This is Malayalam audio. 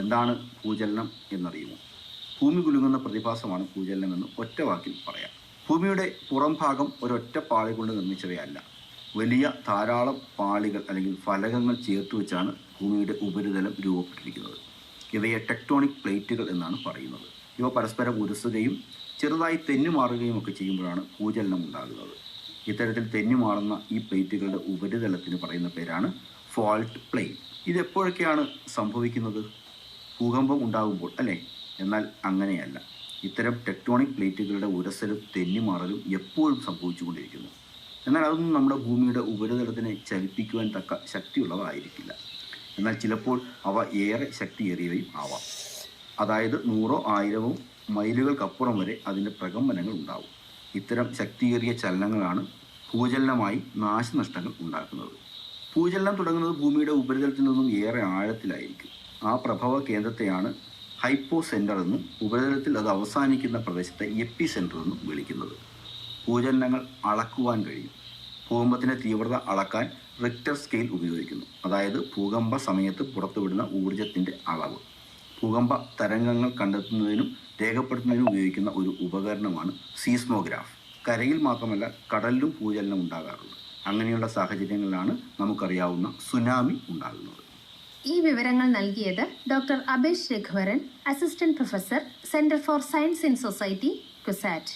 എന്താണ് ഭൂചലനം എന്നറിയുമോ? ഭൂമി കുലുങ്ങുന്ന പ്രതിഭാസമാണ് ഭൂചലനം എന്ന് ഒറ്റ വാക്കിൽ പറയാം. ഭൂമിയുടെ പുറം ഭാഗം ഒരൊറ്റ പാളി കൊണ്ട് നിർമ്മിച്ചവയല്ല. വലിയ ധാരാളം പാളികൾ അല്ലെങ്കിൽ ഫലകങ്ങൾ ചേർത്ത് വെച്ചാണ് ഭൂമിയുടെ ഉപരിതലം രൂപപ്പെട്ടിരിക്കുന്നത്. ഇവയെ ടെക്ടോണിക് പ്ലേറ്റുകൾ എന്നാണ് പറയുന്നത്. ഇവ പരസ്പരം ഉരസുകയും ചെറുതായി തെന്നുമാറുകയും ഒക്കെ ചെയ്യുമ്പോഴാണ് ഭൂചലനം ഉണ്ടാകുന്നത്. ഇത്തരത്തിൽ തെന്നുമാറുന്ന ഈ പ്ലേറ്റുകളുടെ ഉപരിതലത്തിന് പറയുന്ന പേരാണ് ഫോൾട്ട് പ്ലെയിൻ ഇതെപ്പോഴൊക്കെയാണ് സംഭവിക്കുന്നത്? ഭൂകമ്പം ഉണ്ടാകുമ്പോൾ അല്ലേ? എന്നാൽ അങ്ങനെയല്ല. ഇത്തരം ടെക്ടോണിക് പ്ലേറ്റുകളുടെ ഉരസലും തെന്നിമാറലും എപ്പോഴും സംഭവിച്ചുകൊണ്ടിരിക്കുന്നു. എന്നാൽ അതൊന്നും നമ്മുടെ ഭൂമിയുടെ ഉപരിതലത്തിനെ ചലിപ്പിക്കുവാൻ തക്ക ശക്തിയുള്ളതായിരിക്കില്ല എന്നാൽ ചിലപ്പോൾ അവ ഏറെ ശക്തിയേറിയവയും ആവാം. അതായത് നൂറോ ആയിരമോ മൈലുകൾക്കപ്പുറം വരെ അതിന്റെ പ്രകമ്പനങ്ങൾ ഉണ്ടാവും. ഇത്തരം ശക്തിയേറിയ ചലനങ്ങളാണ് ഭൂചലനമായി നാശനഷ്ടങ്ങൾ ഉണ്ടാക്കുന്നത്. ഭൂചലനം തുടങ്ങുന്നത് ഭൂമിയുടെ ഉപരിതലത്തിൽ നിന്നും ഏറെ ആഴത്തിലായിരിക്കും. ആ പ്രഭവ കേന്ദ്രത്തെയാണ് ഹൈപ്പോ സെന്റർ എന്നും ഉപരിതലത്തിൽ അത് അവസാനിക്കുന്ന പ്രദേശത്തെ എപ്പി സെന്റർ എന്നും വിളിക്കുന്നത്. ഭൂചലനങ്ങൾ അളക്കുവാൻ കഴിയും. ഭൂകമ്പത്തിന്റെ തീവ്രത അളക്കാൻ റിക്ടർ സ്കെയിൽ ഉപയോഗിക്കുന്നു. അതായത് ഭൂകമ്പ സമയത്ത് പുറത്തുവിടുന്ന ഊർജത്തിന്റെ അളവ്. ഭൂകമ്പ തരംഗങ്ങൾ കണ്ടെത്തുന്നതിനും രേഖപ്പെടുത്തുന്നതിനും ഉപയോഗിക്കുന്ന ഒരു ഉപകരണമാണ് സീസ്മോഗ്രാഫ്. കരയിൽ മാത്രമല്ല കടലിലും ഭൂചലനം ഉണ്ടാകാറുണ്ട്. അങ്ങനെയുള്ള സാഹചര്യങ്ങളിലാണ് നമുക്കറിയാവുന്ന സുനാമി ഉണ്ടാകുന്നത്. ഈ വിവരങ്ങൾ നൽകിയത് doctor Abesh Raghuvaran assistant professor centre for science in society CUSAT